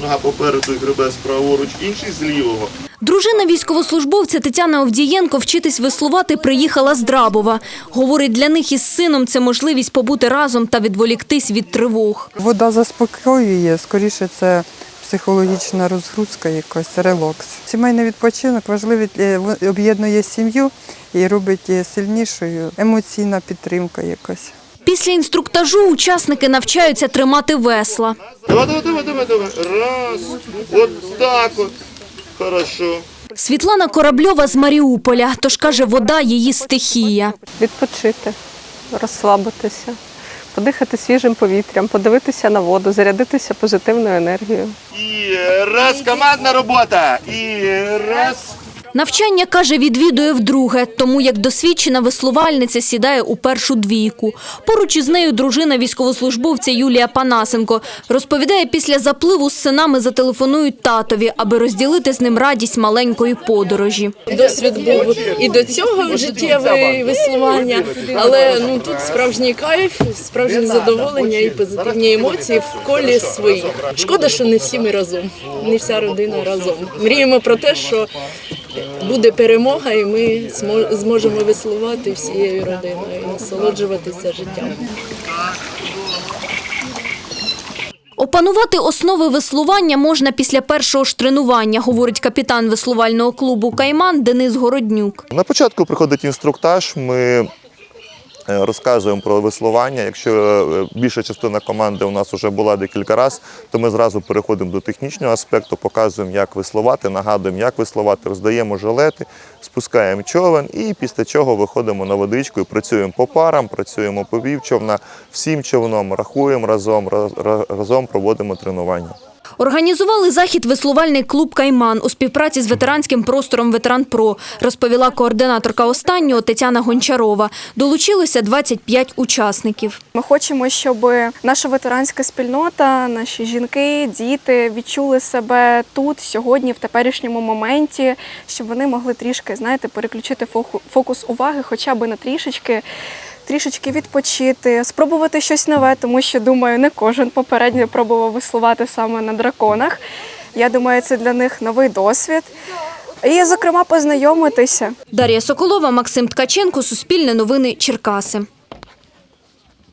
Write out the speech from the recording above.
Нога попереду гребе праворуч, інший з лівого. Дружина військовослужбовця Тетяна Овдієнко вчитись веслувати приїхала з Драбова. Говорить, для них із сином це можливість побути разом та відволіктись від тривог. Вода заспокоює, скоріше це психологічна розгрузка, якась релакс. Сімейний відпочинок важливий, е, об'єднує сім'ю і робить сильнішою, емоційна підтримка якась. Після інструктажу учасники навчаються тримати весла. Давай, давай, давай, давай, давай. Раз. От так от. Хорошо. Світлана Корабльова з Маріуполя, тож каже, вода її стихія. відпочити, розслабитися, подихати свіжим повітрям, подивитися на воду, зарядитися позитивною енергією. І раз командна робота. І раз. Навчання, каже, відвідує вдруге, тому як досвідчена веслувальниця сідає у першу двійку. Поруч із нею дружина військовослужбовця Юлія Панасенко. Розповідає, після запливу з синами зателефонують татові, аби розділити з ним радість маленької подорожі. Досвід був і до цього життєве веслування, але ну тут справжній кайф, справжнє задоволення і позитивні емоції в колі своїх. Шкода, що не всі ми разом, не вся родина разом. Мріємо про те, що буде перемога, і ми змо- зможемо веслувати всією родиною і насолоджуватися життям. Опанувати основи веслування можна після першого ж тренування, говорить капітан веслувального клубу «Кайман» Денис Городнюк. На початку приходить інструктаж. Ми розказуємо про веслування. Якщо е, більша частина команди у нас вже була декілька разів, то ми зразу переходимо до технічного аспекту, показуємо, як веслувати, нагадуємо, як веслувати, роздаємо жилети, спускаємо човен і після чого виходимо на водичку і працюємо по парам, працюємо по півчовна, всім човном, рахуємо разом, разом проводимо тренування. Організували захід веслувальний клуб «Кайман» у співпраці з ветеранським простором «Ветеран-Про», розповіла координаторка останнього Тетяна Гончарова. Долучилося 25 учасників. Ми хочемо, щоб наша ветеранська спільнота, наші жінки, діти відчули себе тут сьогодні, в теперішньому моменті, щоб вони могли трішки, знаєте, переключити фоку- фокус уваги, хоча б на трішечки. Трішечки відпочити, спробувати щось нове, тому що думаю, не кожен попередньо пробував веслувати саме на драконах. Я думаю, це для них новий досвід. І, зокрема, познайомитися. Дар'я Соколова, Максим Ткаченко, Суспільне новини, Черкаси.